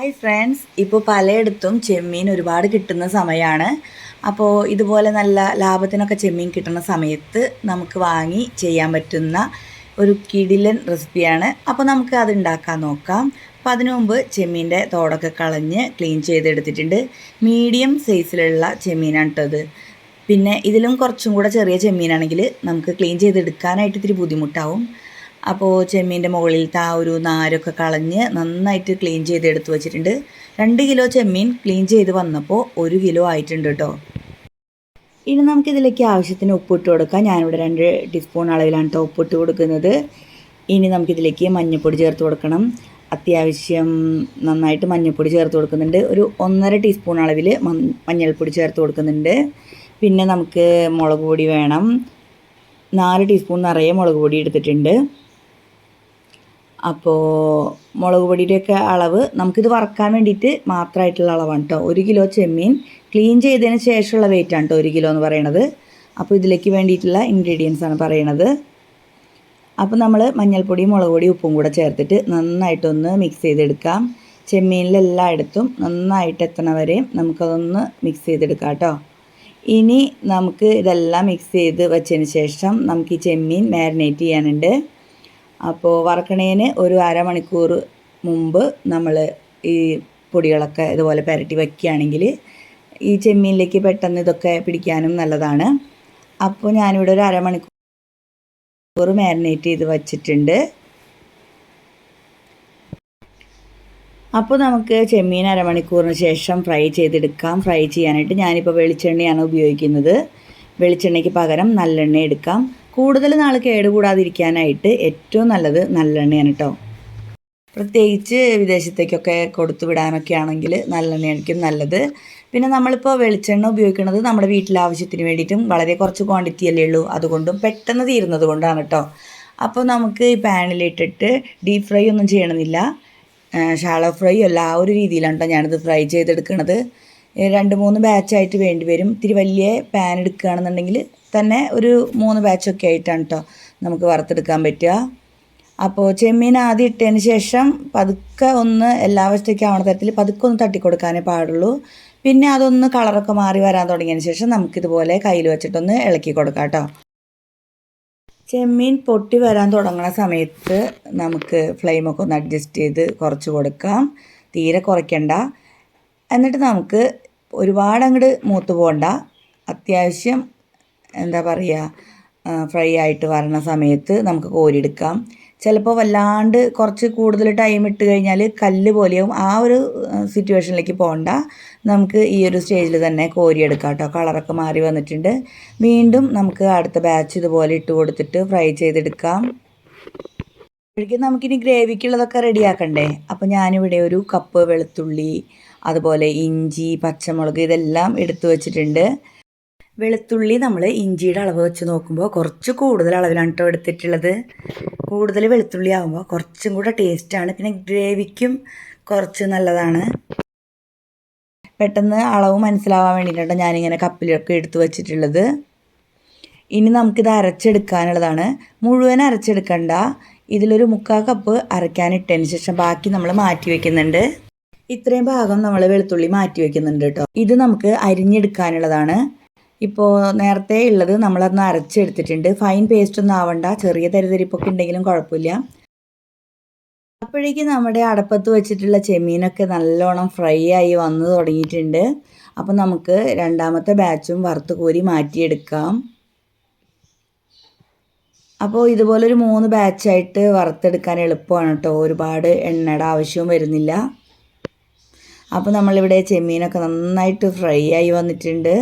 Hi friends ഇപ്പോൾ പലയിടത്തും ചെമ്മീൻ ഒരുപാട് കിട്ടുന്ന സമയമാണ് അപ്പോൾ ഇതുപോലെ നല്ല ലാഭത്തിനൊക്കെ ചെമ്മീൻ കിട്ടുന്ന സമയത്ത് നമുക്ക് വാങ്ങി ചെയ്യാൻ പറ്റുന്ന ഒരു കിടിലൻ റെസിപ്പിയാണ്. അപ്പോൾ നമുക്ക് അത് ഉണ്ടാക്കാൻ നോക്കാം. അപ്പോൾ അതിനു മുമ്പ് ചെമ്മീന്റെ തോടൊക്കെ കളഞ്ഞ് ക്ലീൻ ചെയ്തെടുത്തിട്ടുണ്ട്. മീഡിയം സൈസിലുള്ള ചെമ്മീനാണ് കേട്ടോ ഇത്. പിന്നെ ഇതിലും കുറച്ചും കൂടെ ചെറിയ ചെമ്മീനാണെങ്കിൽ നമുക്ക് ക്ലീൻ ചെയ്തെടുക്കാനായിട്ട് ഇത്തിരി ബുദ്ധിമുട്ടാവും. അപ്പോൾ ചെമ്മീന്റെ മുകളിലത്തെ ആ ഒരു നാരൊക്കെ കളഞ്ഞ് നന്നായിട്ട് ക്ലീൻ ചെയ്ത് എടുത്ത് വെച്ചിട്ടുണ്ട്. രണ്ട് കിലോ ചെമ്മീൻ ക്ലീൻ ചെയ്ത് വന്നപ്പോൾ ഒരു കിലോ ആയിട്ടുണ്ട് കേട്ടോ ഇനി നമുക്കിതിലേക്ക് ആവശ്യത്തിന് ഉപ്പിട്ട് കൊടുക്കാം. ഞാനിവിടെ രണ്ട് ടീസ്പൂൺ അളവിലാണ് കേട്ടോ ഉപ്പിട്ട് കൊടുക്കുന്നത്. ഇനി നമുക്കിതിലേക്ക് മഞ്ഞൾപ്പൊടി ചേർത്ത് കൊടുക്കണം. അത്യാവശ്യം നന്നായിട്ട് മഞ്ഞൾപ്പൊടി ചേർത്ത് കൊടുക്കുന്നുണ്ട്. ഒരു ഒന്നര ടീസ്പൂൺ അളവിൽ മഞ്ഞൾപ്പൊടി ചേർത്ത് കൊടുക്കുന്നുണ്ട്. പിന്നെ നമുക്ക് മുളക് പൊടി വേണം. നാല് ടീസ്പൂൺ നിറയെ മുളക് പൊടി എടുത്തിട്ടുണ്ട്. അപ്പോൾ മുളക് പൊടിയുടെയൊക്കെ അളവ് നമുക്കിത് വറക്കാൻ വേണ്ടിയിട്ട് മാത്രമായിട്ടുള്ള അളവാണ് കേട്ടോ ഒരു കിലോ ചെമ്മീൻ ക്ലീൻ ചെയ്തതിന് ശേഷമുള്ള വെയിറ്റാണ് കേട്ടോ ഒരു കിലോ എന്ന് പറയണത്. അപ്പോൾ ഇതിലേക്ക് വേണ്ടിയിട്ടുള്ള ഇൻഗ്രീഡിയൻസ് ആണ് പറയണത്. അപ്പോൾ നമ്മൾ മഞ്ഞൾപ്പൊടി മുളക് പൊടിയും ഉപ്പും കൂടെ ചേർത്തിട്ട് നന്നായിട്ടൊന്ന് മിക്സ് ചെയ്തെടുക്കാം. ചെമ്മീനിലെല്ലായിടത്തും നന്നായിട്ട് എത്തണ വരെയും നമുക്കതൊന്ന് മിക്സ് ചെയ്തെടുക്കാം കേട്ടോ ഇനി നമുക്ക് ഇതെല്ലാം മിക്സ് ചെയ്ത് വെച്ചതിന് ശേഷം നമുക്ക് ഈ ചെമ്മീൻ മാരിനേറ്റ് ചെയ്യാനുണ്ട്. അപ്പോൾ വറക്കണേന് ഒരു അരമണിക്കൂർ മുമ്പ് നമ്മൾ ഈ പൊടികളൊക്കെ ഇതുപോലെ പുരട്ടി വയ്ക്കുകയാണെങ്കിൽ ഈ ചെമ്മീനിലേക്ക് പെട്ടെന്ന് ഇതൊക്കെ പിടിക്കാനും നല്ലതാണ്. അപ്പോൾ ഞാനിവിടെ ഒരു അരമണിക്കൂർ മാരിനേറ്റ് ചെയ്ത് വച്ചിട്ടുണ്ട്. അപ്പോൾ നമുക്ക് ചെമ്മീൻ അരമണിക്കൂറിന് ശേഷം ഫ്രൈ ചെയ്തെടുക്കാം. ഫ്രൈ ചെയ്യാനായിട്ട് ഞാനിപ്പോൾ വെളിച്ചെണ്ണയാണ് ഉപയോഗിക്കുന്നത്. വെളിച്ചെണ്ണയ്ക്ക് പകരം നല്ലെണ്ണ എടുക്കാം. കൂടുതൽ നാൾ കേടുകൂടാതിരിക്കാനായിട്ട് ഏറ്റവും നല്ലത് നല്ലെണ്ണയാണ് കേട്ടോ പ്രത്യേകിച്ച് വിദേശത്തേക്കൊക്കെ കൊടുത്തു വിടാനൊക്കെ ആണെങ്കിൽ നല്ലെണ്ണയായിരിക്കും നല്ലത്. പിന്നെ നമ്മളിപ്പോൾ വെളിച്ചെണ്ണ ഉപയോഗിക്കുന്നത് നമ്മുടെ വീട്ടിലെ ആവശ്യത്തിന് വേണ്ടിയിട്ടും വളരെ കുറച്ച് ക്വാണ്ടിറ്റി അല്ലേ ഉള്ളൂ. അതുകൊണ്ടും പെട്ടെന്ന് തീരുന്നത് കൊണ്ടാണ് കേട്ടോ അപ്പോൾ നമുക്ക് ഈ പാനിലിട്ടിട്ട് ഡീപ് ഫ്രൈ ഒന്നും ചെയ്യണമെന്നില്ല. ഷാളോ ഫ്രൈ അല്ല ആ ഒരു രീതിയിലാണ് കേട്ടോ ഞാനിത് ഫ്രൈ ചെയ്തെടുക്കുന്നത് രണ്ട് മൂന്ന് ബാച്ചായിട്ട് വേണ്ടി വരും. ഇത്തിരി വലിയ പാൻ എടുക്കുകയാണെന്നുണ്ടെങ്കിൽ തന്നെ ഒരു മൂന്ന് ബാച്ചൊക്കെ ആയിട്ടാണ് കേട്ടോ നമുക്ക് വറുത്തെടുക്കാൻ പറ്റുക. അപ്പോൾ ചെമ്മീൻ ആദ്യം ഇട്ടതിന് ശേഷം പതുക്കെ ഒന്ന് എല്ലാ വശത്തേക്കും ആവണ തരത്തിൽ പതുക്കെ ഒന്ന് തട്ടിക്കൊടുക്കാനേ പാടുള്ളൂ. പിന്നെ അതൊന്ന് കളറൊക്കെ മാറി വരാൻ തുടങ്ങിയതിന് ശേഷം നമുക്കിതുപോലെ കയ്യിൽ വെച്ചിട്ടൊന്ന് ഇളക്കി കൊടുക്കാം കേട്ടോ ചെമ്മീൻ പൊട്ടി വരാൻ തുടങ്ങുന്ന സമയത്ത് നമുക്ക് ഫ്ലെയിമൊക്കെ ഒന്ന് അഡ്ജസ്റ്റ് ചെയ്ത് കുറച്ച് കൊടുക്കാം. തീരെ കുറയ്ക്കണ്ട. എന്നിട്ട് നമുക്ക് ഒരുപാട് അങ്ങോട്ട് മൂത്ത് പോകണ്ട അത്യാവശ്യം എന്താ പറയുക ഫ്രൈ ആയിട്ട് വരണ സമയത്ത് നമുക്ക് കോരിയെടുക്കാം. ചിലപ്പോൾ വല്ലാണ്ട് കുറച്ച് കൂടുതൽ ടൈം ഇട്ട് കഴിഞ്ഞാൽ കല്ല് പോലെയാവും. ആ ഒരു സിറ്റുവേഷനിലേക്ക് പോകണ്ട നമുക്ക് ഈ ഒരു സ്റ്റേജിൽ തന്നെ കോരിയെടുക്കാം കേട്ടോ കളറൊക്കെ മാറി വന്നിട്ടുണ്ട്. വീണ്ടും നമുക്ക് അടുത്ത ബാച്ച് ഇതുപോലെ ഇട്ട് കൊടുത്തിട്ട് ഫ്രൈ ചെയ്തെടുക്കാം. അപ്പോഴേക്കും നമുക്കിനി ഗ്രേവിക്കുള്ളതൊക്കെ റെഡിയാക്കണ്ടേ അപ്പോൾ ഞാനിവിടെ ഒരു കപ്പ് വെളുത്തുള്ളി അതുപോലെ ഇഞ്ചി പച്ചമുളക് ഇതെല്ലാം എടുത്തു വച്ചിട്ടുണ്ട്. വെളുത്തുള്ളി നമ്മൾ ഇഞ്ചിയുടെ അളവ് വെച്ച് നോക്കുമ്പോൾ കുറച്ച് കൂടുതൽ അളവിലാണ് കേട്ടോ എടുത്തിട്ടുള്ളത്. കൂടുതൽ വെളുത്തുള്ളി ആകുമ്പോൾ കുറച്ചും കൂടെ ടേസ്റ്റാണ് പിന്നെ ഗ്രേവിക്കും കുറച്ച് നല്ലതാണ്. പെട്ടെന്ന് അളവ് മനസ്സിലാവാൻ വേണ്ടിയിട്ടാണ് ഞാനിങ്ങനെ കപ്പിലൊക്കെ എടുത്തു വച്ചിട്ടുള്ളത്. ഇനി നമുക്കിത് അരച്ചെടുക്കാനുള്ളതാണ്. മുഴുവൻ അരച്ചെടുക്കണ്ട. ഇതിലൊരു മുക്കാൽ കപ്പ് അരയ്ക്കാനിട്ടതിന് ശേഷം ബാക്കി നമ്മൾ മാറ്റി വയ്ക്കുന്നുണ്ട് ഇത്രയും ഭാഗം നമ്മൾ വെളുത്തുള്ളി മാറ്റി വയ്ക്കുന്നുണ്ട് കേട്ടോ ഇത് നമുക്ക് അരിഞ്ഞെടുക്കാനുള്ളതാണ്. ഇപ്പോൾ നേരത്തെ ഉള്ളത് നമ്മളതൊന്ന് അരച്ചെടുത്തിട്ടുണ്ട്. ഫൈൻ പേസ്റ്റ് ഒന്നും ആവണ്ട. ചെറിയ തരിതരിപ്പൊക്കെ ഉണ്ടെങ്കിലും കുഴപ്പമില്ല. അപ്പോഴേക്കും നമ്മുടെ അടപ്പത്ത് വെച്ചിട്ടുള്ള ചെമ്മീനൊക്കെ നല്ലോണം ഫ്രൈ ആയി വന്നു തുടങ്ങിയിട്ടുണ്ട്. അപ്പോൾ നമുക്ക് രണ്ടാമത്തെ ബാച്ചും വറുത്ത് കോരി മാറ്റിയെടുക്കാം. അപ്പോൾ ഇതുപോലൊരു മൂന്ന് ബാച്ചായിട്ട് വറുത്തെടുക്കാൻ എളുപ്പമാണ് കേട്ടോ ഒരുപാട് എണ്ണയുടെ ആവശ്യവും വരുന്നില്ല. അപ്പോൾ നമ്മളിവിടെ ചെമ്മീനൊക്കെ നന്നായിട്ട് ഫ്രൈ ആയി വന്നിട്ടുണ്ട്.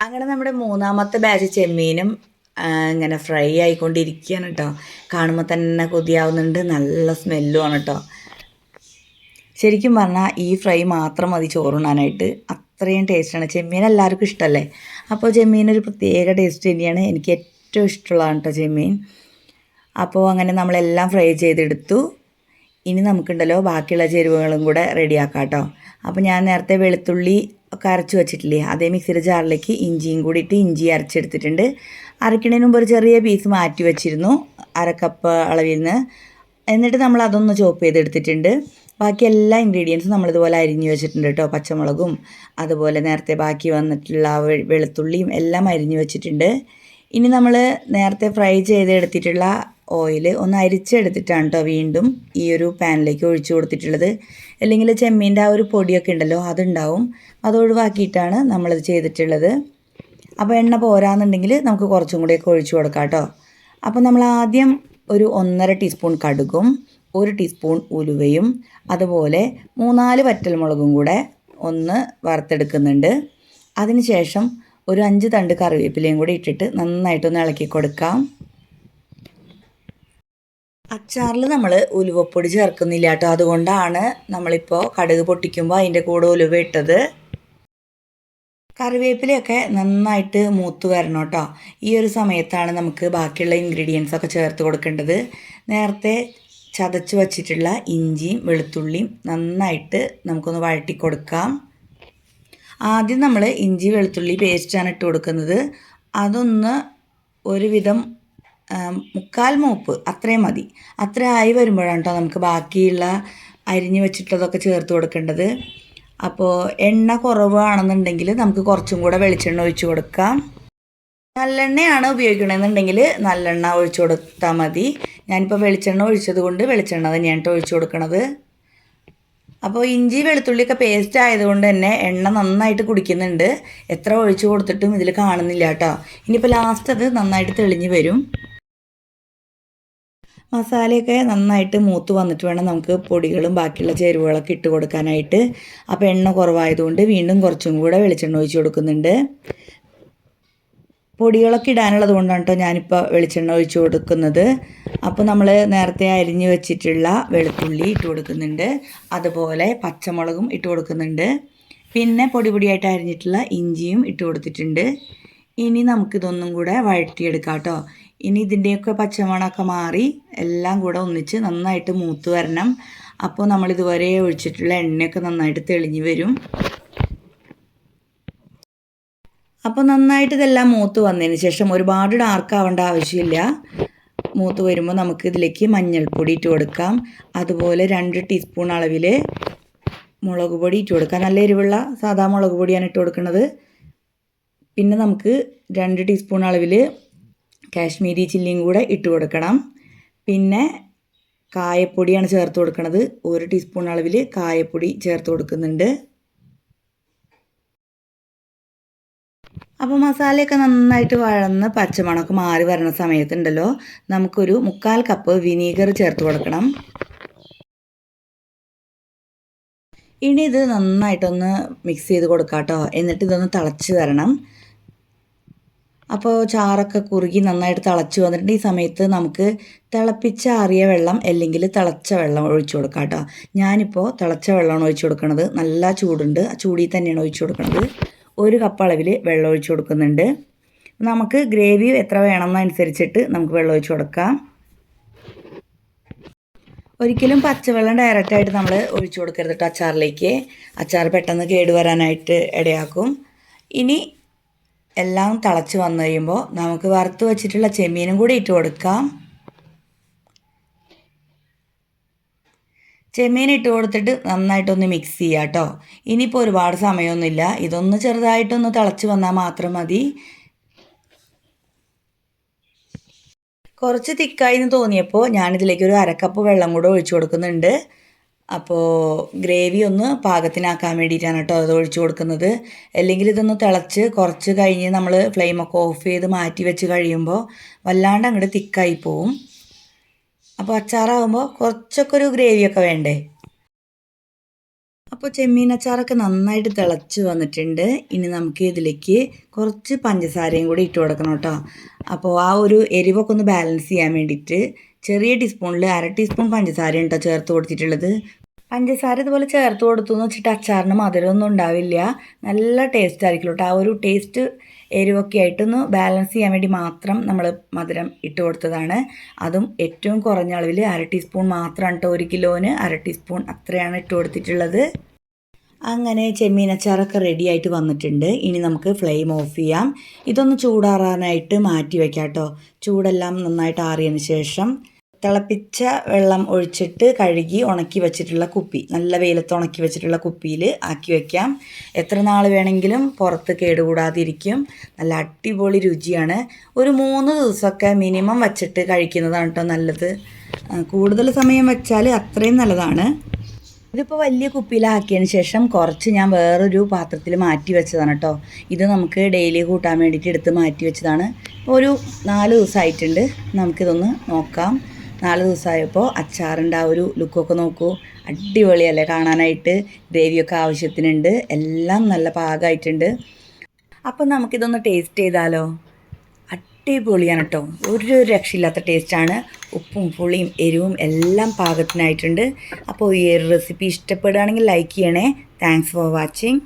അങ്ങനെ നമ്മുടെ മൂന്നാമത്തെ ബാച്ച് ചെമ്മീനും ഇങ്ങനെ ഫ്രൈ ആയിക്കൊണ്ടിരിക്കുകയാണ് കേട്ടോ കാണുമ്പോൾ തന്നെ കൊതിയാവുന്നുണ്ട് നല്ല സ്മെല്ലും ആണ് കേട്ടോ ശരിക്കും പറഞ്ഞാൽ ഈ ഫ്രൈ മാത്രം മതി ചോറുണ്ണാനായിട്ട് അത്രയും ടേസ്റ്റാണ് ചെമ്മീൻ എല്ലാവർക്കും ഇഷ്ടമല്ലേ അപ്പോൾ ചെമ്മീൻ ഒരു പ്രത്യേക ടേസ്റ്റ് തന്നെയാണ്. എനിക്ക് ഏറ്റവും ഇഷ്ടമുള്ളതാണ് കേട്ടോ ചെമ്മീൻ. അപ്പോൾ അങ്ങനെ നമ്മളെല്ലാം ഫ്രൈ ചെയ്തെടുത്തു. ഇനി നമുക്കുണ്ടല്ലോ ബാക്കിയുള്ള ചേരുവകളും കൂടെ റെഡിയാക്കാം കേട്ടോ അപ്പോൾ ഞാൻ നേരത്തെ വെളുത്തുള്ളി ഒക്കെ അരച്ച് വെച്ചിട്ടില്ലേ? അതേ മിക്സിയുടെ ജാറിലേക്ക് ഇഞ്ചിയും കൂടി ഇട്ട് ഇഞ്ചി അരച്ചെടുത്തിട്ടുണ്ട്. അരക്കണതിന് മുമ്പ് ഒരു ചെറിയ പീസ് മാറ്റി വെച്ചിരുന്നു അര കപ്പ് അളവിൽ നിന്ന്. എന്നിട്ട് നമ്മൾ അതൊന്ന് ചോപ്പ് ചെയ്തെടുത്തിട്ടുണ്ട്. ബാക്കി എല്ലാ ഇൻഗ്രീഡിയൻസും നമ്മളിതുപോലെ അരിഞ്ഞു വെച്ചിട്ടുണ്ട് കേട്ടോ പച്ചമുളകും അതുപോലെ നേരത്തെ ബാക്കി വന്നിട്ടുള്ള വെളുത്തുള്ളിയും എല്ലാം അരിഞ്ഞു വെച്ചിട്ടുണ്ട്. ഇനി നമ്മൾ നേരത്തെ ഫ്രൈ ചെയ്തെടുത്തിട്ടുള്ള ഓയിൽ ഒന്ന് അരിച്ചെടുത്തിട്ടാണ് കേട്ടോ വീണ്ടും ഈ ഒരു പാനിലേക്ക് ഒഴിച്ചു കൊടുത്തിട്ടുള്ളത്. അല്ലെങ്കിൽ ചെമ്മീന്റെ ആ ഒരു പൊടിയൊക്കെ ഉണ്ടല്ലോ അതുണ്ടാവും. അത് ഒഴിവാക്കിയിട്ടാണ് നമ്മളത് ചെയ്തിട്ടുള്ളത്. അപ്പോൾ എണ്ണ പോരാന്നുണ്ടെങ്കിൽ നമുക്ക് കുറച്ചും കൂടിയൊക്കെ ഒഴിച്ചു കൊടുക്കാം കേട്ടോ അപ്പോൾ നമ്മൾ ആദ്യം ഒരു ഒന്നര ടീസ്പൂൺ കടുകും ഒരു ടീസ്പൂൺ ഉലുവയും അതുപോലെ മൂന്നാൽ വറ്റൽമുളകും കൂടെ ഒന്ന് വറുത്തെടുക്കുന്നുണ്ട്. അതിനുശേഷം ഒരു അഞ്ച് തണ്ട് കറിവേപ്പിലയും കൂടി ഇട്ടിട്ട് നന്നായിട്ടൊന്ന് ഇളക്കി കൊടുക്കാം. അച്ചാറിൽ നമ്മൾ ഉലുവപ്പൊടി ചേർക്കുന്നില്ല കേട്ടോ. അതുകൊണ്ടാണ് നമ്മളിപ്പോൾ കടുക് പൊട്ടിക്കുമ്പോൾ അതിന്റെ കൂടെ ഉലുവ ഇട്ടത്. കറിവേപ്പിലയൊക്കെ നന്നായിട്ട് മൂത്ത് വരണം കേട്ടോ. ഈ ഒരു സമയത്താണ് നമുക്ക് ബാക്കിയുള്ള ഇൻഗ്രീഡിയൻസ് ഒക്കെ ചേർത്ത് കൊടുക്കേണ്ടത്. നേരത്തെ ചതച്ച് വച്ചിട്ടുള്ള ഇഞ്ചിയും വെളുത്തുള്ളിയും നന്നായിട്ട് നമുക്കൊന്ന് വഴറ്റി കൊടുക്കാം. ആദ്യം നമ്മൾ ഇഞ്ചി വെളുത്തുള്ളി പേസ്റ്റാണ് ഇട്ട് കൊടുക്കുന്നത്. അതൊന്ന് ഒരുവിധം മുക്കാൽ മൂപ്പ് അത്രയും മതി. അത്ര ആയി വരുമ്പോഴാണ് കേട്ടോ നമുക്ക് ബാക്കിയുള്ള അരിഞ്ഞു വെച്ചിട്ടുള്ളതൊക്കെ ചേർത്ത് കൊടുക്കേണ്ടത്. അപ്പോൾ എണ്ണ കുറവാണെന്നുണ്ടെങ്കിൽ നമുക്ക് കുറച്ചും കൂടെ വെളിച്ചെണ്ണ ഒഴിച്ച് കൊടുക്കാം. നല്ലെണ്ണയാണ് ഉപയോഗിക്കണമെന്നുണ്ടെങ്കിൽ നല്ലെണ്ണ ഒഴിച്ചു കൊടുത്താൽ മതി. ഞാനിപ്പോൾ വെളിച്ചെണ്ണ ഒഴിച്ചത് കൊണ്ട് വെളിച്ചെണ്ണ തന്നെയാണ് ഒഴിച്ചു കൊടുക്കണത്. അപ്പോൾ ഇഞ്ചി വെളുത്തുള്ളിയൊക്കെ പേസ്റ്റ് ആയതുകൊണ്ട് തന്നെ എണ്ണ നന്നായിട്ട് കുടിക്കുന്നുണ്ട്. എത്ര ഒഴിച്ചു കൊടുത്തിട്ടും ഇതിൽ കാണുന്നില്ല കേട്ടോ ഇനിയിപ്പോൾ ലാസ്റ്റ് അത് നന്നായിട്ട് തെളിഞ്ഞ് വരും. മസാലയൊക്കെ നന്നായിട്ട് മൂത്ത് വന്നിട്ട് വേണം നമുക്ക് പൊടികളും ബാക്കിയുള്ള ചേരുവകളൊക്കെ ഇട്ട് കൊടുക്കാനായിട്ട്. അപ്പോൾ എണ്ണ കുറവായതുകൊണ്ട് വീണ്ടും കുറച്ചും കൂടെ വെളിച്ചെണ്ണ ഒഴിച്ച് കൊടുക്കുന്നുണ്ട്. പൊടികളൊക്കെ ഇടാനുള്ളത് കൊണ്ടാണ് കേട്ടോ ഞാനിപ്പോൾ വെളിച്ചെണ്ണ ഒഴിച്ച് കൊടുക്കുന്നത്. അപ്പോൾ നമ്മൾ നേരത്തെ അരിഞ്ഞ് വെച്ചിട്ടുള്ള വെളുത്തുള്ളി ഇട്ട് കൊടുക്കുന്നുണ്ട്. അതുപോലെ പച്ചമുളകും ഇട്ട് കൊടുക്കുന്നുണ്ട്. പിന്നെ പൊടി പൊടിയായിട്ട് അരിഞ്ഞിട്ടുള്ള ഇഞ്ചിയും ഇട്ട് കൊടുത്തിട്ടുണ്ട്. ഇനി നമുക്കിതൊന്നും കൂടെ വഴറ്റിയെടുക്കാം കേട്ടോ. ഇനി ഇതിന്റെയൊക്കെ പച്ചമണമൊക്കെ മാറി എല്ലാം കൂടെ ഒന്നിച്ച് നന്നായിട്ട് മൂത്ത് വരണം. അപ്പോൾ നമ്മൾ ഇതുവരെ ഒഴിച്ചിട്ടുള്ള എണ്ണയൊക്കെ നന്നായിട്ട് തെളിഞ്ഞു വരും. അപ്പോൾ നന്നായിട്ട് ഇതെല്ലാം മൂത്ത് വന്നതിന് ശേഷം ഒരുപാട് ഡാർക്ക് ആവേണ്ട ആവശ്യമില്ല. മൂത്ത് വരുമ്പോൾ നമുക്ക് ഇതിലേക്ക് മഞ്ഞൾപ്പൊടി ഇട്ട് കൊടുക്കാം. അതുപോലെ രണ്ട് ടീസ്പൂൺ അളവിൽ മുളക് പൊടി ഇട്ട് കൊടുക്കാം. നല്ല എരിവുള്ള സാധാ മുളക് പൊടിയാണ് ഇട്ട് കൊടുക്കുന്നത്. പിന്നെ നമുക്ക് രണ്ട് ടീസ്പൂൺ അളവിൽ കാശ്മീരി ചില്ലിയും കൂടെ ഇട്ട് കൊടുക്കണം. പിന്നെ കായപ്പൊടിയാണ് ചേർത്ത് കൊടുക്കുന്നത് ഒരു ടീസ്പൂൺ അളവിൽ കായപ്പൊടി ചേർത്ത് കൊടുക്കുന്നുണ്ട്. അപ്പോൾ മസാലയൊക്കെ നന്നായിട്ട് വഴന്ന് പച്ചമണമൊക്കെ മാറി വരുന്ന സമയത്തുണ്ടല്ലോ നമുക്കൊരു മുക്കാൽ കപ്പ് വിനീഗർ ചേർത്ത് കൊടുക്കണം. ഇനി ഇത് നന്നായിട്ടൊന്ന് മിക്സ് ചെയ്ത് കൊടുക്കാം കേട്ടോ എന്നിട്ട് ഇതൊന്ന് തിളച്ച് വരണം. അപ്പോൾ ചാറൊക്കെ കുറുകി നന്നായിട്ട് തിളച്ച് വന്നിട്ടുണ്ട്. ഈ സമയത്ത് നമുക്ക് തിളപ്പിച്ചാറിയ വെള്ളം അല്ലെങ്കിൽ തിളച്ച വെള്ളം ഒഴിച്ചു കൊടുക്കാം കേട്ടോ. ഞാനിപ്പോൾ തിളച്ച വെള്ളമാണ് ഒഴിച്ചു കൊടുക്കുന്നത് നല്ല ചൂടുണ്ട്. ആ ചൂടിൽ തന്നെയാണ് ഒഴിച്ചു കൊടുക്കുന്നത് ഒരു കപ്പ് അളവിൽ വെള്ളം ഒഴിച്ചു കൊടുക്കുന്നുണ്ട്. നമുക്ക് ഗ്രേവി എത്ര വേണമെന്നനുസരിച്ചിട്ട് നമുക്ക് വെള്ളം ഒഴിച്ചു കൊടുക്കാം. ഒരിക്കലും പച്ചവെള്ളം ഡയറക്റ്റായിട്ട് നമ്മൾ ഒഴിച്ചു കൊടുക്കരുത് അച്ചാറിലേക്ക്. അച്ചാർ പെട്ടെന്ന് കേടുവരാനായിട്ട് ഇടയാക്കും. ഇനി എല്ലാം തിളച്ച് വന്നു കഴിയുമ്പോൾ നമുക്ക് വറുത്ത് വെച്ചിട്ടുള്ള ചെമ്മീനും കൂടി ഇട്ട് കൊടുക്കാം. ചെമ്മീൻ ഇട്ട് കൊടുത്തിട്ട് നന്നായിട്ടൊന്ന് മിക്സ് ചെയ്യുക കേട്ടോ. ഇനിയിപ്പോൾ ഒരുപാട് സമയമൊന്നുമില്ല. ഇതൊന്ന് ചെറുതായിട്ടൊന്ന് തിളച്ച് വന്നാൽ മാത്രം മതി. കുറച്ച് തിക്കായി എന്ന് തോന്നിയപ്പോൾ ഞാനിതിലേക്ക് ഒരു അരക്കപ്പ് വെള്ളം കൂടെ ഒഴിച്ചു കൊടുക്കുന്നുണ്ട്. അപ്പോൾ ഗ്രേവി ഒന്ന് പാകത്തിനാക്കാൻ വേണ്ടിയിട്ടാണ് കേട്ടോ അത് ഒഴിച്ചു കൊടുക്കുന്നത്. അല്ലെങ്കിൽ ഇതൊന്ന് തിളച്ച് കുറച്ച് കഴിഞ്ഞ് നമ്മൾ ഫ്ലെയിമൊക്കെ ഓഫ് ചെയ്ത് മാറ്റി വെച്ച് കഴിയുമ്പോൾ വല്ലാണ്ട് അങ്ങോട്ട് തിക്കായി പോവും. അപ്പോൾ അച്ചാറാകുമ്പോൾ കുറച്ചൊക്കെ ഒരു ഗ്രേവിയൊക്കെ വേണ്ടേ? അപ്പോൾ ചെമ്മീൻ അച്ചാറൊക്കെ നന്നായിട്ട് തിളച്ച് വന്നിട്ടുണ്ട്. ഇനി നമുക്ക് ഇതിലേക്ക് കുറച്ച് പഞ്ചസാരയും കൂടി ഇട്ട് കൊടുക്കണം കേട്ടോ. അപ്പോൾ ആ ഒരു എരിവൊക്കെ ഒന്ന് ബാലൻസ് ചെയ്യാൻ വേണ്ടിയിട്ട് ചെറിയ ടീസ്പൂണിൽ അര ടീസ്പൂൺ പഞ്ചസാര കേട്ടോ ചേർത്ത് കൊടുത്തിട്ടുള്ളത്. പഞ്ചസാര ഇതുപോലെ ചേർത്ത് കൊടുത്തു എന്ന് വെച്ചിട്ട് അച്ചാറിന് മധുരമൊന്നും ഉണ്ടാവില്ല. നല്ല ടേസ്റ്റ് ആയിരിക്കും കേട്ടോ. ആ ഒരു ടേസ്റ്റ് എരിവൊക്കെ ആയിട്ടൊന്ന് ബാലൻസ് ചെയ്യാൻ വേണ്ടി മാത്രം നമ്മൾ മധുരം ഇട്ട് കൊടുത്തതാണ്. അതും ഏറ്റവും കുറഞ്ഞ അളവിൽ അര ടീസ്പൂൺ മാത്രമാണ് കേട്ടോ ഒരു കിലോന്. അര ടീസ്പൂൺ അത്രയാണ് ഇട്ട് കൊടുത്തിട്ടുള്ളത്. അങ്ങനെ ചെമ്മീൻ അച്ചാറൊക്കെ റെഡി ആയിട്ട് വന്നിട്ടുണ്ട്. ഇനി നമുക്ക് ഫ്ലെയിം ഓഫ് ചെയ്യാം. ഇതൊന്ന് ചൂടാറാനായിട്ട് മാറ്റി വയ്ക്കാം കേട്ടോ ചൂടെല്ലാം നന്നായിട്ട് ആറിയതിന് ശേഷം തിളപ്പിച്ച വെള്ളം ഒഴിച്ചിട്ട് കഴുകി ഉണക്കി വെച്ചിട്ടുള്ള കുപ്പി. നല്ല വെയിലത്ത് ഉണക്കി വെച്ചിട്ടുള്ള കുപ്പിയിൽ ആക്കി വയ്ക്കാം എത്ര നാൾ വേണമെങ്കിലും പുറത്ത് കേടുകൂടാതിരിക്കും. നല്ല അടിപൊളി രുചിയാണ്. ഒരു മൂന്ന് ദിവസമൊക്കെ മിനിമം വച്ചിട്ട് കഴിക്കുന്നതാണ് കേട്ടോ നല്ലത്. കൂടുതൽ സമയം വെച്ചാൽ അത്രയും നല്ലതാണ്. ഇതിപ്പോൾ വലിയ കുപ്പിയിലാക്കിയതിന് ശേഷം കുറച്ച് ഞാൻ വേറൊരു പാത്രത്തിൽ മാറ്റി വെച്ചതാണ് കേട്ടോ ഇത് നമുക്ക് ഡെയിലി കൂട്ടാൻ വേണ്ടിയിട്ട് എടുത്ത് മാറ്റി വെച്ചതാണ്. ഒരു നാല് ദിവസമായിട്ടുണ്ട്. നമുക്കിതൊന്ന് നോക്കാം. നാല് ദിവസമായപ്പോൾ അച്ചാറിന്റെ ആ ഒരു ലുക്കൊക്കെ നോക്കൂ. അടിപൊളിയല്ലേ കാണാനായിട്ട്. ഗ്രേവിയൊക്കെ ആവശ്യത്തിനുണ്ട്. എല്ലാം നല്ല പാകമായിട്ടുണ്ട്. അപ്പം നമുക്കിതൊന്ന് ടേസ്റ്റ് ചെയ്താലോ? അടിപൊളിയാണ് കേട്ടോ. ഒരു രക്ഷയില്ലാത്ത ടേസ്റ്റാണ് ഉപ്പും പുളിയും എരിവും എല്ലാം പാകത്തിനായിട്ടുണ്ട്. അപ്പോൾ ഈ റെസിപ്പി ഇഷ്ടപ്പെടുകയാണെങ്കിൽ ലൈക്ക് ചെയ്യണേ. Thanks for watching